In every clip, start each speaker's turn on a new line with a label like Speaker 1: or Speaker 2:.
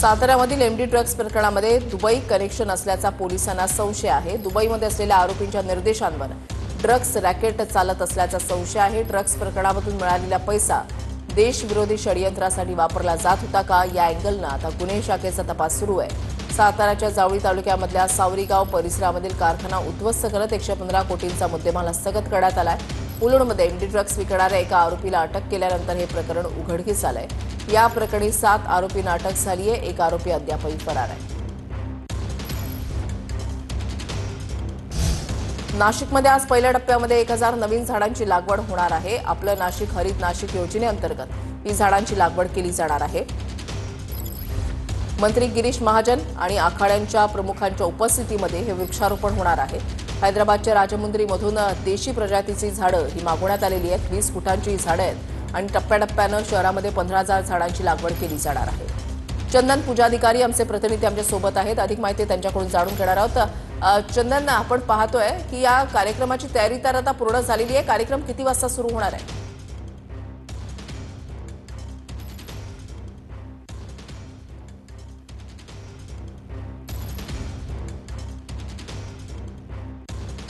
Speaker 1: साताऱ्यामधील MD drugs प्रकरणामध्ये Dubai connection असल्याचा पोलिसांना संशय आहे. दुबईमध्ये असलेल्या आरोपींच्या निर्देशांवर ड्रग्ज रॅकेट चालत असल्याचा संशय आहे. ड्रग्ज प्रकरणामधून मिळालेला पैसा देशविरोधी षडयंत्रासाठी वापरला जात होता का? या अँगलनं आता गुन्हे शाखेचा तपास सुरू आहे. साताऱ्याच्या जावळी तालुक्यामधल्या सावरीगाव परिसरामधील कारखाना उद्ध्वस्त करत एकशे पंधरा कोटींचा मुद्देमाल हस्तगत करण्यात आहे मुलुंडमध्ये एमडी ड्रग्स विकणाऱ्या एका आरोपीला अटक केल्यानंतर हे प्रकरण उघडकीस आलंय. या प्रकरणी सात आरोपींना अटक झाली आहे एक आरोपी अद्यापही फरार आहे. नाशिकमध्ये आज पहिल्या टप्प्यामध्ये एक हजार नवीन झाडांची लागवड होणार आहे. आपलं नाशिक हरित नाशिक योजनेअंतर्गत ही झाडांची लागवड केली जाणार आहे. मंत्री गिरीश महाजन आणि आखाड्यांच्या प्रमुखांच्या उपस्थितीमध्ये हे वृक्षारोपण होणार आहे. हैदराबादच्या राजमुंद्रीमधून देशी प्रजातीची झाडं ही मागवण्यात आलेली आहेत. वीस फुटांची झाडं आहेत आणि टप्प्याटप्प्यानं शहरामध्ये पंधरा हजार झाडांची लागवड केली जाणार आहे. चंदन पूजाधिकारी आमचे प्रतिनिधी आमच्यासोबत आहेत. अधिक माहिती त्यांच्याकडून जाणून घेणार आहोत. चंदन आपण पाहतोय की या कार्यक्रमाची तयारी तर आता पूर्ण झालेली आहे. कार्यक्रम किती वाजता सुरू होणार आहे?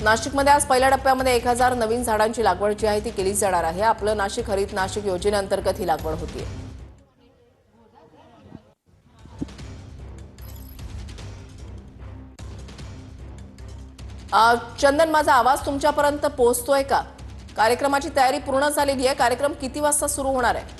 Speaker 1: नाशिकमध्ये आज पहिल्या टप्प्यामध्ये एक हजार नवीन झाडांची लागवड जी आहे ती केली जाणार आहे. आपलं नाशिक हरित नाशिक योजनेअंतर्गत ही लागवड होती चंदन माझा आवाज तुमच्यापर्यंत पोहोचतोय का? कार्यक्रमाची तयारी पूर्ण झालेली आहे. कार्यक्रम किती वाजता सुरू होणार आहे?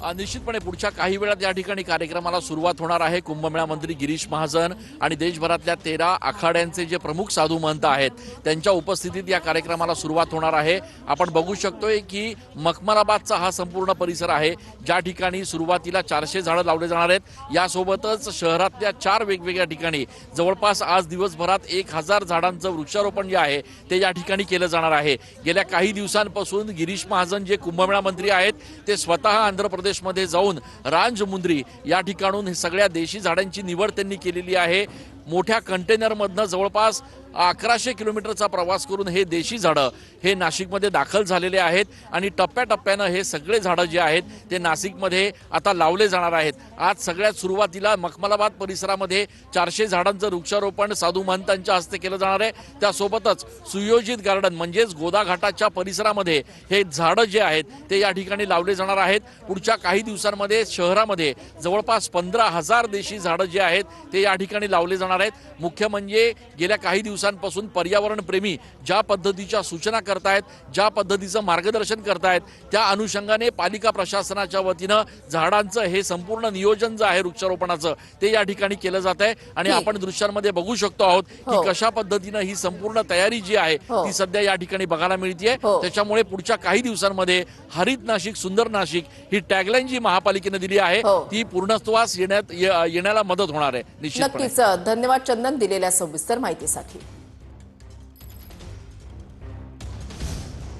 Speaker 2: निश्चितपणे पुढच्या काही वेळात या ठिकाणी कार्यक्रमाला सुरुवात होणार आहे. कुंभमेळा मंत्री गिरीश महाजन आणि देशभरातल्या तेरा आखाड्यांचे जे प्रमुख साधू महंत आहेत त्यांच्या उपस्थितीत या कार्यक्रमाला सुरुवात होणार आहे. आपण बघू शकतोय की मखमलाबादचा हा संपूर्ण परिसर आहे ज्या ठिकाणी सुरुवातीला चारशे झाडं लावले जाणार आहेत. यासोबतच शहरातल्या चार वेगवेगळ्या ठिकाणी जवळपास आज दिवसभरात एक हजार झाडांचं वृक्षारोपण जे आहे ते या ठिकाणी केलं जाणार आहे. गेल्या काही दिवसांपासून गिरीश महाजन जे कुंभमेळा मंत्री आहेत ते स्वतः आंध्र प्रदेश प्रदेशमध्ये जाऊन रांजमुंद्री या ठिकाणून सगळ्या देशी झाडांची निवड त्यांनी केलेली आहे. मोठ्या कंटेनरमधनं जवळपास अकराशे किलोमीटरचा प्रवास करून हे देशी झाडं हे नाशिकमध्ये दाखल झालेले आहेत आणि टप्प्याटप्प्यानं हे सगळे झाडं जे आहेत ते नाशिकमध्ये आता लावले जाणार आहेत. आज सगळ्यात सुरुवातीला मखमलाबाद परिसरामध्ये चारशे झाडांचं वृक्षारोपण साधू महंतांच्या हस्ते केलं जाणार आहे. त्यासोबतच सुयोजित गार्डन म्हणजेच गोदाघाटाच्या परिसरामध्ये हे झाडं जे आहेत ते या ठिकाणी लावले जाणार आहेत. पुढच्या काही दिवसांमध्ये शहरामध्ये जवळपास पंधरा हजार देशी झाडं जे आहेत ते या ठिकाणी लावले जाणार आहेत मुख्य म्हणजे गेल्या काही दिवसांपासून पर्यावरण प्रेमी ज्या पद्धतीच्या सूचना करतायत ज्या पद्धतीचं मार्गदर्शन करतायत त्या अनुषंगाने पालिका प्रशासनाच्या वतीनं झाडांचं हे संपूर्ण नियोजन जे आहे वृक्षारोपणाचं ते या ठिकाणी केलं जात आहे आणि. आपण दृश्यांमध्ये बघू शकतो आहोत
Speaker 1: हो.
Speaker 2: की कशा पद्धतीनं ही संपूर्ण तयारी जी आहे
Speaker 1: हो.
Speaker 2: ती सध्या या ठिकाणी बघायला मिळते
Speaker 1: हो.
Speaker 2: त्याच्यामुळे पुढच्या काही दिवसांमध्ये हरित नाशिक सुंदर नाशिक ही टॅगलाईन जी महापालिकेने दिली आहे
Speaker 1: हो.
Speaker 2: ती पूर्णत्वास येण्यात येण्याला मदत होणार आहे
Speaker 1: नक्कीच धन्यवाद चंदन दिलेल्या सविस्तर माहितीसाठी.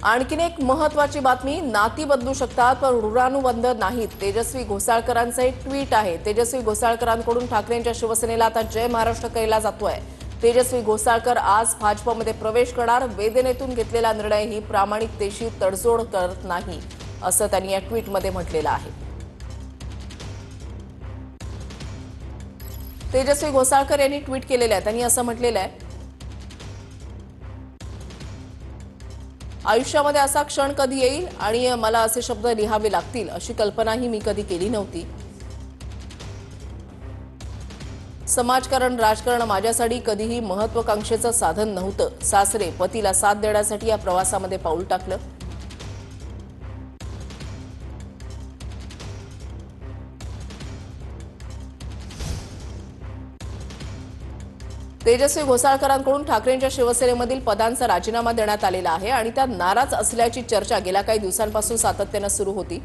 Speaker 1: आणखीन एक महत्वाची बातमी नाती बदलू शकतात पण ऋणानुबंध नाहीत. तेजस्वी घोसाळकरांचं एक ट्विट आहे. तेजस्वी घोसाळकरांकडून ठाकरेंच्या शिवसेनेला आता जय महाराष्ट्र केला जातोय. तेजस्वी घोसाळकर आज भाजपमध्ये प्रवेश करणार. वेदनेतून घेतलेला निर्णय ही प्रामाणिकतेशी तडजोड करत नाही असं त्यांनी या ट्विटमध्ये म्हटलेलं आहे. तेजस्वी घोसाळकर यांनी ट्विट केलेलं आहे. त्यांनी असं म्हटलेलं आहे. आयुष्यामध्ये असा क्षण कधी येईल आणि मला असे शब्द लिहावे लागतील अशी कल्पनाही मी कधी केली नव्हती. समाजकारण राजकारण माझ्यासाठी कधीही महत्वाकांक्षेचं साधन नव्हतं. सासरे पतीला साथ देण्यासाठी या प्रवासामध्ये पाऊल टाकलं. तेजस्वी घोसाळकरांकडून ठाकरेंच्या शिवसेनेमधील पदांचा राजीनामा देण्यात आलेला आहे आणि त्या नाराज असल्याची चर्चा गेल्या काही दिवसांपासून सातत्यानं सुरू होती.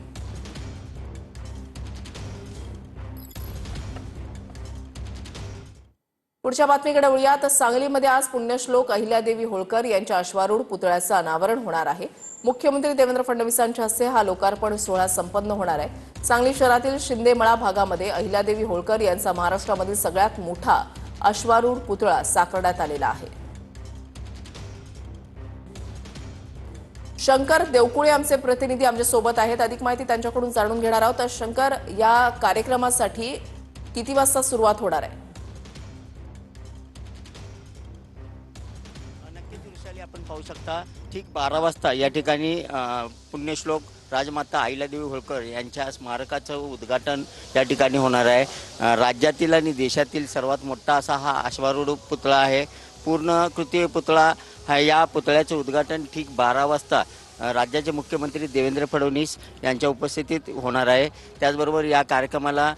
Speaker 1: पुढच्या बातमीकडे वळूया तर सांगलीमध्ये आज पुण्यश्लोक अहिल्यादेवी होळकर यांच्या अश्वारूढ पुतळ्याचं अनावरण होणार आहे. मुख्यमंत्री देवेंद्र फडणवीसांच्या हस्ते हा लोकार्पण सोहळा संपन्न होणार आहे. सांगली शहरातील शिंदेमळा भागामध्ये अहिल्यादेवी होळकर यांचा महाराष्ट्रामधील सगळ्यात मोठा अश्वारूढ पुतळा साकारण्यात आलेला आहे. शंकर देवकुळे आमचे प्रतिनिधी आमच्यासोबत आहेत. अधिक माहिती त्यांच्याकडून जाणून घेणार आहोत. तर शंकर या कार्यक्रमासाठी किती वाजता सुरुवात होणार आहे?
Speaker 3: नक्कीच आपण पाहू शकता ठीक बारा वाजता या ठिकाणी पुण्यश्लोक राजमाता अहिल्यादेवी होळकर यांच्या स्मारकाचं उद्घाटन या ठिकाणी होणार आहे. राज्यातील आणि देशातील सर्वात मोठा असा हा अश्वारूढ पुतळा आहे. पूर्ण कृती पुतळा हा या पुतळ्याचं उद्घाटन ठीक बारा वाजता राज्याचे मुख्यमंत्री देवेंद्र फडणवीस यांच्या उपस्थितीत होणार आहे. त्याचबरोबर या कार्यक्रमाला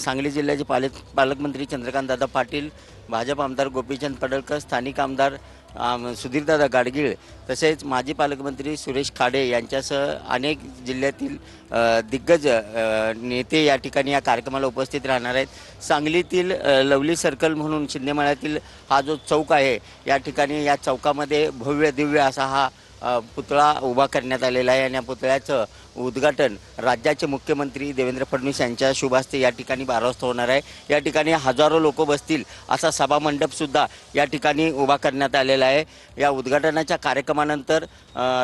Speaker 3: सांगली जिल्ह्याचे पालक पालकमंत्री चंद्रकांतदादा पाटील भाजप आमदार गोपीचंद पडळकर स्थानिक आमदार सुधीरदादा गाडगीळ तसेच माजी पालकमंत्री सुरेश खाडे यांच्यासह अनेक जिल्ह्यातील दिग्गज नेते या ठिकाणी या कार्यक्रमाला उपस्थित राहणार आहेत. सांगलीतील लवली सर्कल म्हणून शिंदेमाळ्यातील हा जो चौक आहे या ठिकाणी या चौकामध्ये भव्य दिव्य असा हा पुतळा उभा करण्यात आलेला आहे आणि या पुतळ्याचं उद्घाटन राज्याचे मुख्यमंत्री देवेंद्र फडणवीस यांच्या शुभ हस्ते या ठिकाणी बारा वाजता होणार आहे. या ठिकाणी हजारो लोक बसतील असा सभामंडपसुद्धा या ठिकाणी उभा करण्यात आलेला आहे. या उद्घाटनाच्या कार्यक्रमानंतर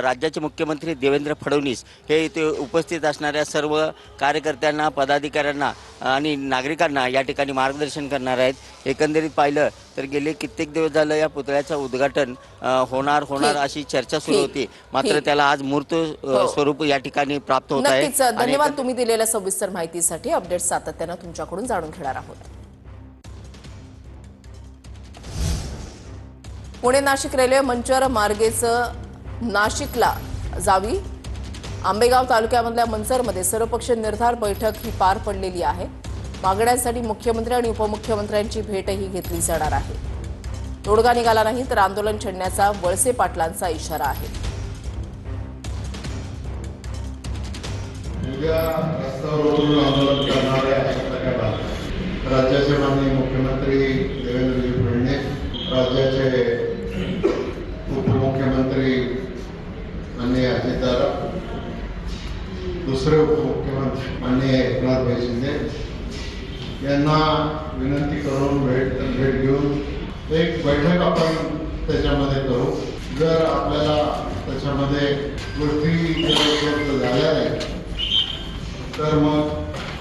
Speaker 3: राज्याचे मुख्यमंत्री देवेंद्र फडणवीस हे इथे उपस्थित असणाऱ्या सर्व कार्यकर्त्यांना पदाधिकाऱ्यांना आणि नागरिकांना या ठिकाणी मार्गदर्शन करणार आहेत. एकंदरीत पाहिलं तर गेले कित्येक दिवस झालं या पुतळ्याचं उद्घाटन होणार होणार. अशी चर्चा सुरू. होती मात्र. त्याला आज मूर्त
Speaker 1: हो.
Speaker 3: स्वरूप या ठिकाणी प्राप्त होत आहे
Speaker 1: धन्यवाद तुम्ही दिलेल्या सविस्तर माहितीसाठी अपडेट सातत्यानं तुमच्याकडून जाणून घेणार आहोत पुणे नाशिक रेल्वे मंचर मार्गेचं नाशिकला जावी आंबेगाव तालुक्यामधल्या मंचरमध्ये सर्वपक्षीय निर्धार बैठक ही पार पडलेली आहे मागण्यांसाठी मुख्यमंत्री आणि उपमुख्यमंत्र्यांची भेटही घेतली जाणार आहे. तोडगा निघाला नाही तर आंदोलन छेडण्याचा वळसे पाटलांचा इशारा आहे.
Speaker 4: राज्याचे माननीय मुख्यमंत्री देवेंद्रजी फडणवीस राज्याचे उपमुख्यमंत्री माननीय अजित दुसरे उपमुख्यमंत्री माननीय एकनाथभाई शिंदे यांना विनंती करून भेट भेट घेऊन एक बैठक आपण त्याच्यामध्ये करू. जर आपल्याला त्याच्यामध्ये गोष्टी जर उपलब्ध झाल्या नाही तर मग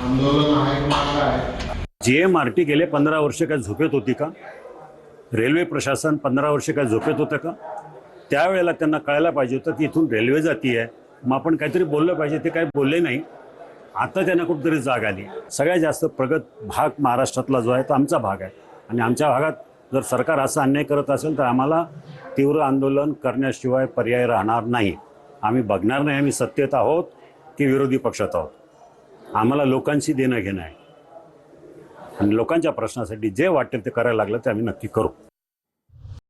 Speaker 4: आंदोलन आहे मार्ग आहे.
Speaker 5: जी एम आर टी गेले पंधरा वर्ष काय झोपेत होती का? रेल्वे प्रशासन पंधरा वर्ष काय झोपेत होतं का? त्यावेळेला त्यांना कळायला पाहिजे होतं की इथून रेल्वे जाती आहे. मग आपण काहीतरी बोललं पाहिजे ते काही बोलले नाही. आता त्यांना कुठेतरी जाग आली. सगळ्यात जास्त प्रगत भाग महाराष्ट्रातला जो आहे तो आमचा भाग आहे. आणि आमच्या भागात जर सरकार असा अन्याय करत असेल तर आम्हाला तीव्र आंदोलन करण्याशिवाय पर्याय राहणार नाही. आम्ही बघणार नाही आम्ही सत्तेत आहोत की विरोधी पक्षात आहोत. आम्हाला लोकांशी देणं घेणं आहे. आणि लोकांच्या प्रश्नासाठी जे वाटेल ते करायला लागलं ते आम्ही नक्की करू.